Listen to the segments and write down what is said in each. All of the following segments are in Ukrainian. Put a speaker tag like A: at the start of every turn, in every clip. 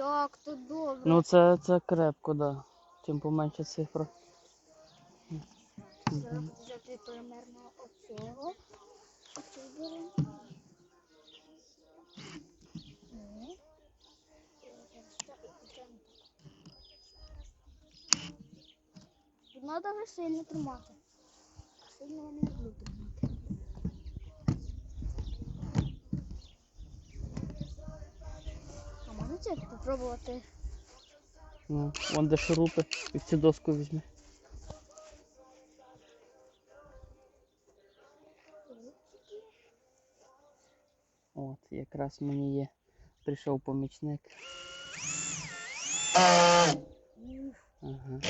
A: Як то добре.
B: Ну це, це крепко, да. Чим поменше цифра.
A: Зараз взяти примерно оцього. Оцю беремо. Треба сильно тримати. Сильно я не люблю тримати. А попробувати?
B: Ну, вон де шурупи, і в цю доску візьми. От, якраз мені є. Прийшов помічник. Ага.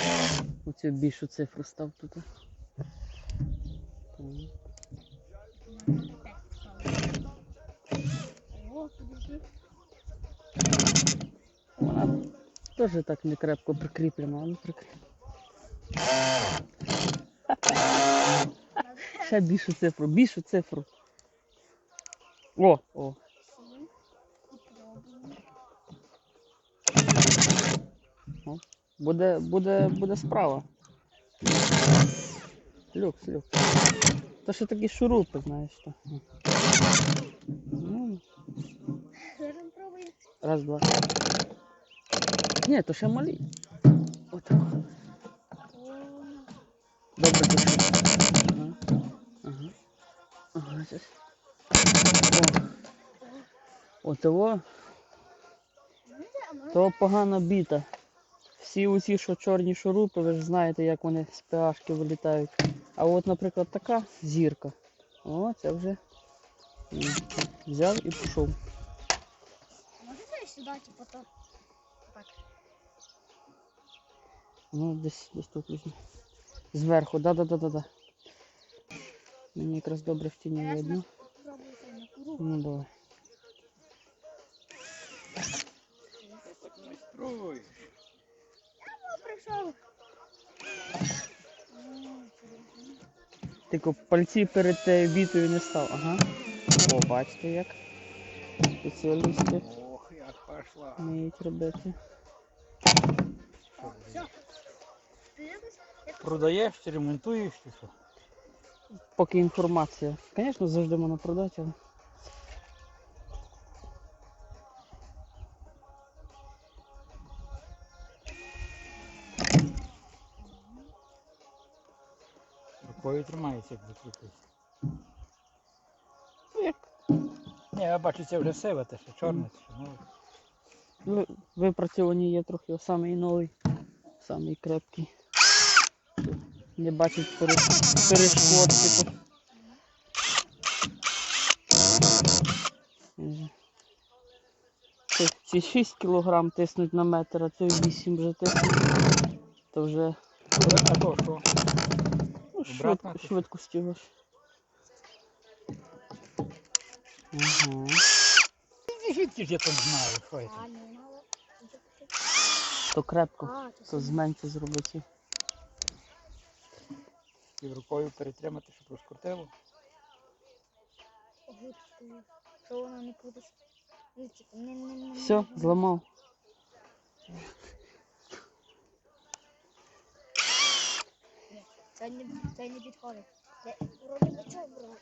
B: Оцю більшу цифру став тут. Так. Теж так не крепко прикріплена, але прикріплена. Ще більшу цифру, більшу цифру. О, о.
A: Пробуємо.
B: Буде, буде, буде справа. Люкс, люкс. То що такі шурупи, знаєш. То. Ну, раз, два. Ні, то ще малі. От.
A: О,
B: Добре, добре. Ага. Ага. Ага, щас. О. От того,
A: знаєте,
B: то погано біта. Всі оці, що чорні шурупи, ви ж знаєте, як вони з пH вилітають. А от, наприклад, така зірка. О, це вже взяв і пішов.
A: Можете сюди, типу, то так.
B: Ну, десь, десь тут візьму. Зверху, да-да-да-да-да. Мені якраз добре в тіні видно. Ну давай.
C: Ой.
B: Тільки пальці перед тією бітою не став. Ага. О, бачите як. Спеціалісти
C: ох, як пошла.
B: вміють робити.
A: О, все. Ти якось- якось-
C: Продаєш чи ремонтуєш чи що?
B: Поки інформація. Звісно, завжди можна продати, але.
C: Рукою тримається, як закріпиться.
B: Ну, як
C: Ні, я бачу, це вже сиве, те що чорне, те що ну,
B: ви- випрацьовані є трохи самий новий, самий крепкий. Не бачить перешкод, типу. Ці 6 кг тиснуть на метр, а той 8 вже тиснуть. То вже
C: А то що?
B: ну,
C: Обратно
B: швидко, його ж.
C: Звідки ж я там знаю, що це?
B: То крепко,
A: А, то
B: зменше зробити.
C: І рукою перетримати, щоб розкрутило.
A: Що воно не
B: Все, зламав.
A: Це не, це не підходить. Це вроді би це брав.